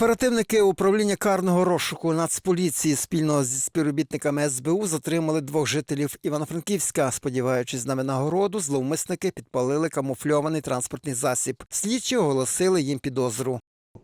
Оперативники управління карного розшуку Нацполіції спільно зі співробітниками СБУ затримали двох жителів Івано-Франківська. Сподіваючись на винагороду, зловмисники підпалили камуфльований транспортний засіб. Слідчі оголосили їм підозру.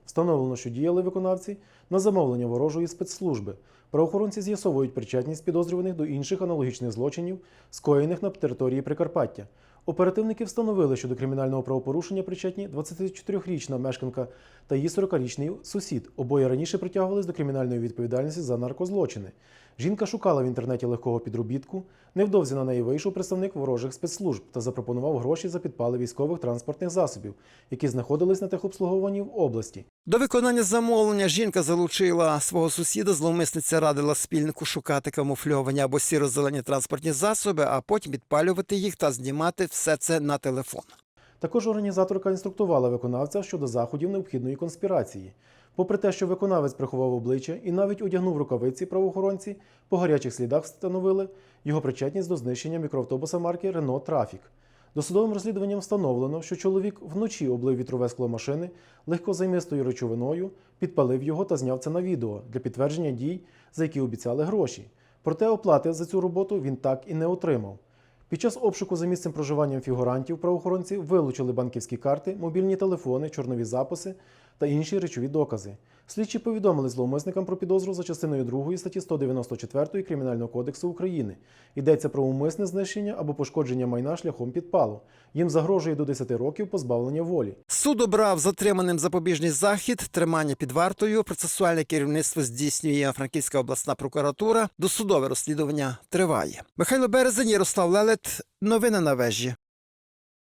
Встановлено, що діяли виконавці на замовлення ворожої спецслужби. Правоохоронці з'ясовують причетність підозрюваних до інших аналогічних злочинів, скоєних на території Прикарпаття. Оперативники встановили, що до кримінального правопорушення причетні 24-річна мешканка та її 40-річний сусід. Обоє раніше притягувались до кримінальної відповідальності за наркозлочини. Жінка шукала в інтернеті легкого підробітку. Невдовзі на неї вийшов представник ворожих спецслужб та запропонував гроші за підпали військових транспортних засобів, які знаходились на техобслуговуванні в області. До виконання замовлення жінка залучила свого сусіда. Зловмисниця радила спільнику шукати камуфльовані або сіро-зелені транспортні засоби, а потім підпалювати їх та знімати все це на телефон. Також організаторка інструктувала виконавця щодо заходів необхідної конспірації. Попри те, що виконавець приховав обличчя і навіть одягнув рукавиці правоохоронці, по гарячих слідах встановили його причетність до знищення мікроавтобуса марки Renault Traffic. Досудовим розслідуванням встановлено, що чоловік вночі облив вітрове скло машини легкозаймистою речовиною, підпалив його та зняв це на відео для підтвердження дій, за які обіцяли гроші. Проте оплати за цю роботу він так і не отримав. Під час обшуку за місцем проживання фігурантів правоохоронці вилучили банківські карти, мобільні телефони, чорнові записи та інші речові докази. Слідчі повідомили зловмисникам про підозру за частиною 2 статті 194 Кримінального кодексу України. Йдеться про умисне знищення або пошкодження майна шляхом підпалу. Їм загрожує до 10 років позбавлення волі. Суд обрав затриманим запобіжний захід, тримання під вартою. Процесуальне керівництво здійснює Франківська обласна прокуратура. Досудове розслідування триває. Михайло Березень, Ярослав Лелет. Новини на вежі.